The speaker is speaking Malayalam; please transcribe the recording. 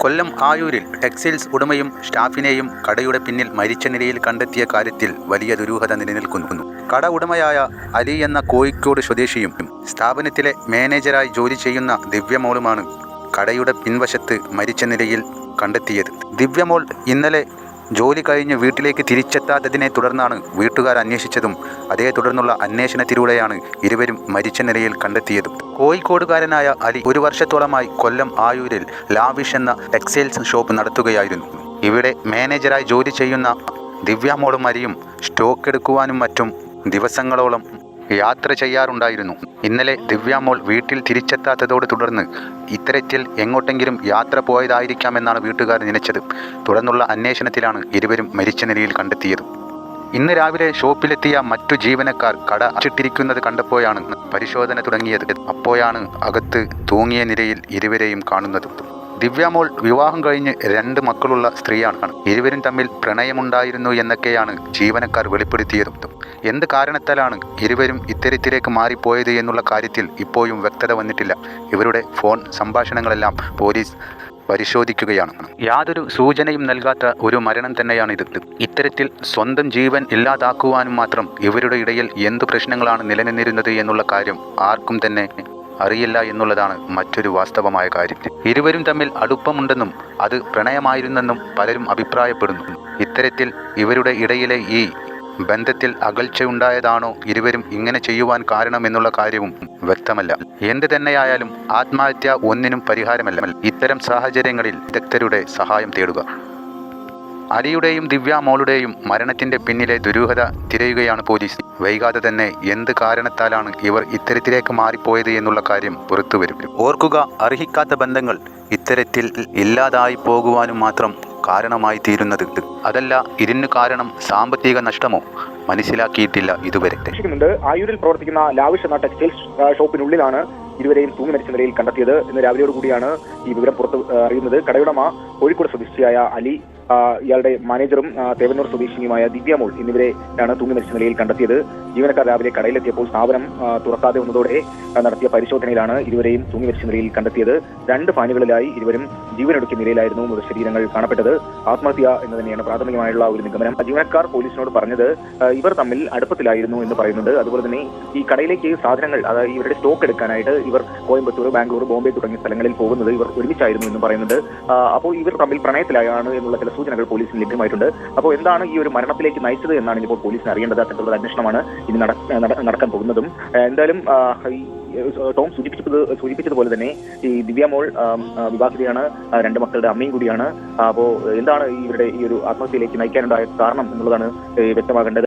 കൊല്ലം ആയൂരിൽ ടെക്സ്റ്റൈൽസ് ഉടമയും സ്റ്റാഫിനെയും കടയുടെ പിന്നിൽ മരിച്ച നിലയിൽ കണ്ടെത്തിയ കാര്യത്തിൽ വലിയ ദുരൂഹത നിലനിൽക്കുന്നു. കട ഉടമയായ അലി എന്ന കോഴിക്കോട് സ്വദേശിയും സ്ഥാപനത്തിലെ മാനേജരായി ജോലി ചെയ്യുന്ന ദിവ്യമോളുമാണ് കടയുടെ പിൻവശത്ത് മരിച്ച നിലയിൽ കണ്ടെത്തിയത്. ദിവ്യമോൾ ഇന്നലെ ജോലി കഴിഞ്ഞ് വീട്ടിലേക്ക് തിരിച്ചെത്താത്തതിനെ തുടർന്നാണ് വീട്ടുകാർ അന്വേഷിച്ചതും അതേ തുടർന്നുള്ള അന്വേഷണത്തിലൂടെയാണ് ഇരുവരും മരിച്ച നിലയിൽ കണ്ടെത്തിയതും. കോഴിക്കോടുകാരനായ അലി ഒരു വർഷത്തോളമായി കൊല്ലം ആയൂരിൽ ലാവിഷ് എന്ന ടെക്സ്റ്റൈൽസ് ഷോപ്പ് നടത്തുകയായിരുന്നു. ഇവിടെ മാനേജരായി ജോലി ചെയ്യുന്ന ദിവ്യാമോളും അരിയും സ്റ്റോക്ക് എടുക്കുവാനും മറ്റും ദിവസങ്ങളോളം യാത്ര ചെയ്യാറുണ്ടായിരുന്നു. ഇന്നലെ ദിവ്യാമോൾ വീട്ടിൽ തിരിച്ചെത്താത്തതോട് തുടർന്ന് ഇത്തരത്തിൽ എങ്ങോട്ടെങ്കിലും യാത്ര പോയതായിരിക്കാമെന്നാണ് വീട്ടുകാർ നനച്ചത്. തുടർന്നുള്ള അന്വേഷണത്തിലാണ് ഇരുവരും മരിച്ച നിലയിൽ കണ്ടെത്തിയത്. ഇന്ന് രാവിലെ ഷോപ്പിലെത്തിയ മറ്റു ജീവനക്കാർ കട അച്ചിട്ടിരിക്കുന്നത് കണ്ടപ്പോഴാണ് പരിശോധന തുടങ്ങിയത്. അപ്പോഴാണ് അകത്ത് തൂങ്ങിയ നിലയിൽ ഇരുവരെയും കാണുന്നത്. ദിവ്യാമോൾ വിവാഹം കഴിഞ്ഞ് രണ്ട് മക്കളുള്ള സ്ത്രീയാണ് ഇരുവരും തമ്മിൽ പ്രണയമുണ്ടായിരുന്നു എന്നൊക്കെയാണ് ജീവനക്കാർ വെളിപ്പെടുത്തിയതും. എന്ത് കാരണത്താലാണ് ഇരുവരും ഇത്തരത്തിലേക്ക് മാറിപ്പോയത് എന്നുള്ള കാര്യത്തിൽ ഇപ്പോഴും വ്യക്തത വന്നിട്ടില്ല. ഇവരുടെ ഫോൺ സംഭാഷണങ്ങളെല്ലാം പോലീസ് പരിശോധിക്കുകയാണ്. യാതൊരു സൂചനയും നൽകാത്ത ഒരു മരണം തന്നെയാണ് ഇത്. ഇത്തരത്തിൽ സ്വന്തം ജീവൻ ഇല്ലാതാക്കുവാനും മാത്രം ഇവരുടെ ഇടയിൽ എന്ത് പ്രശ്നങ്ങളാണ് നിലനിന്നിരുന്നത് എന്നുള്ള കാര്യം ആർക്കും തന്നെ അറിയില്ല എന്നുള്ളതാണ് മറ്റൊരു വാസ്തവമായ കാര്യം. ഇരുവരും തമ്മിൽ അടുപ്പമുണ്ടെന്നും അത് പ്രണയമായിരുന്നെന്നും പലരും അഭിപ്രായപ്പെടുന്നു. ഇത്തരത്തിൽ ഇവരുടെ ഇടയിലെ ഈ ബന്ധത്തിൽ അകൽച്ചയുണ്ടായതാണോ ഇരുവരും ഇങ്ങനെ ചെയ്യുവാൻ കാരണമെന്നുള്ള കാര്യവും വ്യക്തമല്ല. എന്ത് തന്നെയായാലും ആത്മഹത്യ ഒന്നിനും പരിഹാരമല്ല. ഇത്തരം സാഹചര്യങ്ങളിൽ വിദഗ്ധരുടെ സഹായം തേടുക. അലിയുടെയും ദിവ്യാമോളുടെയും മരണത്തിന്റെ പിന്നിലെ ദുരൂഹത തിരയുകയാണ് പോലീസ്. വൈകാതെ തന്നെ എന്ത് കാരണത്താലാണ് ഇവർ ഇത്തരത്തിലേക്ക് മാറിപ്പോയത് എന്നുള്ള കാര്യം പുറത്തുവരും ഓർക്കുക അർഹിക്കാത്ത ബന്ധങ്ങൾ ഇത്തരത്തിൽ ഇല്ലാതായി പോകുവാനും മാത്രം കാരണമായി തീരുന്നത്. അതല്ല ഇതിന് കാരണം സാമ്പത്തിക നഷ്ടമോ മനസ്സിലാക്കിയിട്ടില്ല ഇതുവരെ. ആയൂരിൽ പ്രവർത്തിക്കുന്ന ലാവിഷ് എന്ന ടെക്സ്റ്റൈൽസ് ഷോപ്പിനുള്ളിലാണ് ഇരുവരെയും തൂങ്ങി മരിച്ച നിലയിൽ കണ്ടെത്തിയത്. ഇന്ന് രാവിലെയോടുകൂടിയാണ് ഈ വിവരം പുറത്ത് അറിയുന്നത്. കടയുടമ കോഴിക്കോട് സ്വദേശിയായ അലി ഇയാളുടെ മാനേജറും തേവന്നൂർ സ്വദേശിനിയുമായ ദിവ്യമോൾ എന്നിവരെയാണ് തൂങ്ങി മരിച്ച നിലയിൽ കണ്ടെത്തിയത്. ജീവനക്കാർ രാവിലെ കടയിലെത്തിയപ്പോൾ സ്ഥാപനം തുറക്കാതെ വന്നതോടെ നടത്തിയ പരിശോധനയിലാണ് ഇരുവരെയും തൂങ്ങി മരിച്ച നിലയിൽ കണ്ടെത്തിയത്. രണ്ട് ഫാനുകളിലായി ഇരുവരും ജീവനൊടുക്കിയ നിലയിലായിരുന്നു മൃതശരീരങ്ങൾ കാണപ്പെട്ടത്. ആത്മഹത്യ എന്ന് തന്നെയാണ് പ്രാഥമികമായുള്ള ഒരു നിഗമനം. ജീവനക്കാർ പോലീസിനോട് പറഞ്ഞത് ഇവർ തമ്മിൽ അടുപ്പത്തിലായിരുന്നു എന്ന് പറയുന്നുണ്ട്. അതുപോലെ തന്നെ ഈ കടയിലേക്ക് സാധനങ്ങൾ അതായത് ഇവരുടെ സ്റ്റോക്ക് എടുക്കാനായിട്ട് ഇവർ കോയമ്പത്തൂർ ബാംഗ്ലൂർ ബോംബെ തുടങ്ങിയ സ്ഥലങ്ങളിൽ പോകുന്നത് ഇവർ ഒരുമിച്ചായിരുന്നു എന്ന് പറയുന്നുണ്ട്. അപ്പോൾ ഇവർ തമ്മിൽ പ്രണയത്തിലായാണ് എന്നുള്ള ചില സൂചനകൾ പോലീസിന് ലഭ്യമായിട്ടുണ്ട്. അപ്പോൾ എന്താണ് ഈ ഒരു മരണത്തിലേക്ക് നയിച്ചത് എന്നാണ് ഇപ്പോൾ പോലീസിന് അറിയേണ്ടത് അത്തരത്തിലുള്ള അന്വേഷണമാണ് ഇനി നട- നട- നടക്കാൻ പോകുന്നതും. എന്തായാലും ടോം സൂചിപ്പിച്ചത് സൂചിപ്പിച്ചതുപോലെ തന്നെ ഈ ദിവ്യമോൾ മോൾ വിവാഹിതയാണ്. രണ്ട് മക്കളുടെ അമ്മയും കൂടിയാണ്. അപ്പോൾ എന്താണ് ഇവരുടെ ഈ ഒരു ആത്മഹത്യയിലേക്ക് നയിക്കാനുണ്ടായ കാരണം എന്നുള്ളതാണ് വ്യക്തമാകേണ്ടത്.